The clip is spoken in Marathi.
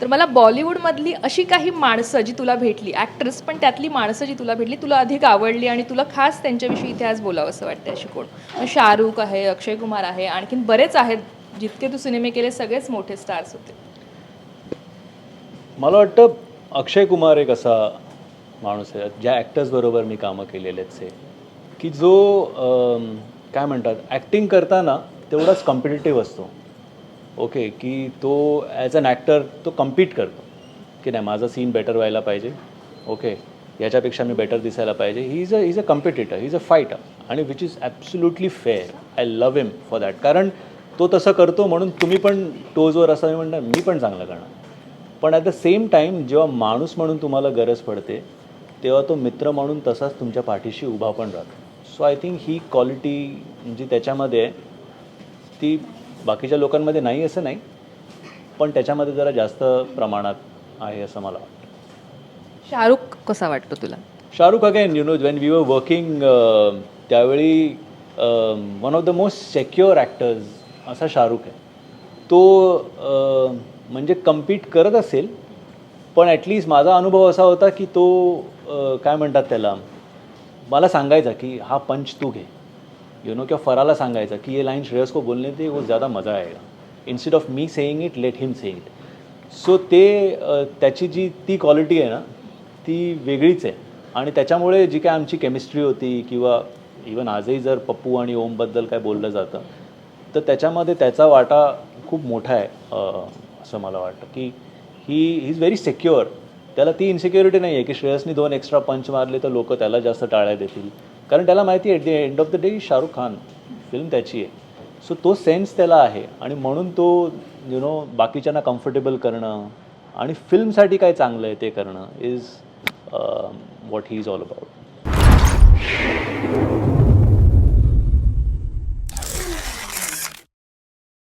तर मला बॉलिवूडमधली अशी काही माणसं जी तुला भेटली ॲक्ट्रेस पण त्यातली माणसं जी तुला भेटली तुला अधिक आवडली आणि तुला खास त्यांच्याविषयी इथे आज बोलावं असं वाटतं अशी कोण? शाहरुख आहे अक्षय कुमार आहे आणखीन बरेच आहेत जितके तू सिनेमे केले सगळेच मोठे स्टार्स होते. मला वाटतं अक्षय कुमार एक असा माणूस आहे ज्या ॲक्टर्सबरोबर मी कामं केलेले आहेत की जो काय म्हणतात ॲक्टिंग करताना तेवढाच कॉम्पिटेटिव्ह असतो. ओके की तो ॲज अन ॲक्टर तो कम्पीट करतो की नाही माझा सीन बेटर व्हायला पाहिजे. ओके याच्यापेक्षा मी बेटर दिसायला पाहिजे. He is a is a competitor he is a fighter आणि which is absolutely fair I love him for that कारण तो तसं करतो म्हणून तुम्ही पण टोजवर असं म्हणणार मी पण चांगलं करणार. पण ॲट द सेम टाईम जेव्हा माणूस म्हणून तुम्हाला गरज पडते तेव्हा तो मित्र म्हणून तसाच तुमच्या पाठीशी उभा पण राहतो. सो आय थिंक ही क्वालिटी जी त्याच्यामध्ये आहे ती बाकीच्या लोकांमध्ये नाही असं नाही पण त्याच्यामध्ये जरा जास्त प्रमाणात आहे असं मला वाटतं. शाहरुख कसा वाटतो तुला? Shahrukh again you know when we were working त्यावेळी one of the most secure actors असा शाहरुख आहे. तो अं, म्हणजे कम्पीट करत असेल पण ॲटलिस्ट माझा अनुभव असा होता की तो अं, काय म्हणतात त्याला मला सांगायचा की हा पंच तू घे. यू नो किंवा फराला सांगायचा की ये लाईन श्रेयस को बोलने थे वो ज़्यादा मज़ा आएगा। Instead of me saying it let him saying it so ते त्याची जी ती क्वालिटी आहे ना ती वेगळीच आहे. आणि त्याच्यामुळे जी काय आमची केमिस्ट्री होती किंवा इवन आजही जर पप्पू आणि ओमबद्दल काय बोललं जातं तर त्याच्यामध्ये त्याचा वाटा खूप मोठा आहे असं मला वाटतं. की he he is very secure त्याला ती इन्सिक्युरिटी नाही आहे की श्रेयसनी दोन एक्स्ट्रा पंच मारले तर लोक त्याला जास्त टाळ्या देतील. कारण त्याला माहिती आहे end of the day Shahrukh Khan film त्याची आहे. सो तो सेन्स त्याला आहे. आणि म्हणून तो यु नो बाकीच्यांना कम्फर्टेबल करणं आणि फिल्मसाठी काय चांगलं आहे ते करणं is what he is all about